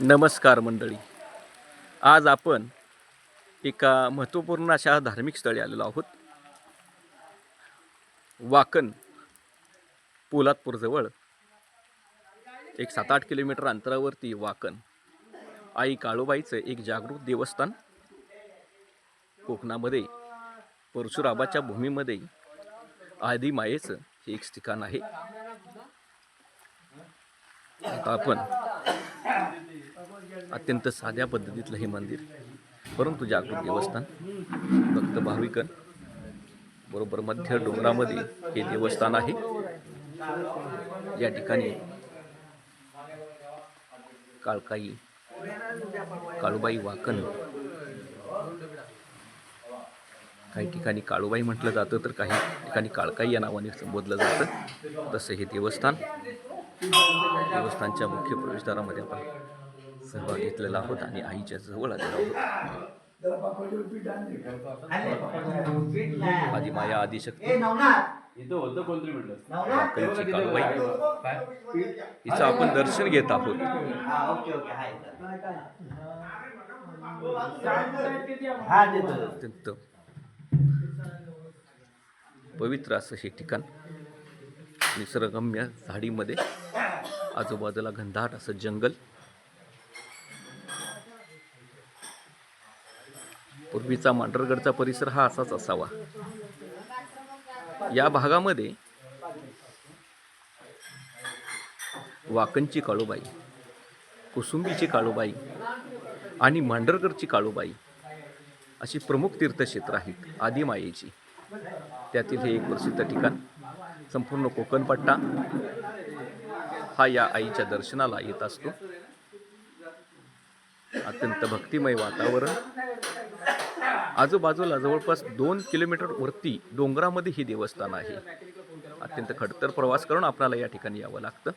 नमस्कार मंडळी. आज आपण एका महत्त्वपूर्ण अशा धार्मिक स्थळी आलेलो आहोत. वाकण पोलादपूरजवळ एक सात आठ किलोमीटर अंतरावरती वाकण आई काळूबाईचं एक जागृत देवस्थान. कोकणामध्ये परशुराबाच्या भूमीमध्ये आदिमायेचं हे एक ठिकाण आहे. आता आपण अत्यंत साध्या पद्धतीतलं हे मंदिर. परंतु जागृत देवस्थान भक्त भाविकन बरोबर मध्य डोंगरामध्ये हे देवस्थान आहे. या ठिकाणी काळकाई काळूबाई वाकण काही ठिकाणी काळूबाई म्हटलं जातं तर काही ठिकाणी काळकाई या नावाने संबोधलं जातं. तसं हे देवस्थान देवस्थानच्या मुख्य प्रवेशद्वारामध्ये आपण सहभाग घेतलेला आहोत आणि आईच्या जवळ आलेलो आहोत. आधी माया आदिशक्ती. काळूबाई हिचं आपण दर्शन घेत आहोत. अत्यंत पवित्र असं हे ठिकाण. निसर्गरम्य झाडीमध्ये आजूबाजूला घनदाट असं जंगल. पूर्वीचा मांढरगडचा परिसर हा असाच असावा. या भागामध्ये वाकणची काळूबाई कुसुंबीची काळूबाई आणि मांढरगडची काळूबाई अशी प्रमुख तीर्थक्षेत्र आहेत आदिमायेची. त्यातील हे एक प्रसिद्ध ठिकाण संपूर्ण कोकणपट्टा हा या आईच्या दर्शनाला येत असतो. अत्यंत भक्तिमय वातावरण. आजूबाजूला जवळपास दोन किलोमीटर वरती डोंगरामध्ये हे देवस्थान आहे. अत्यंत खडतर प्रवास करून आपल्याला या ठिकाणी यावं लागतं.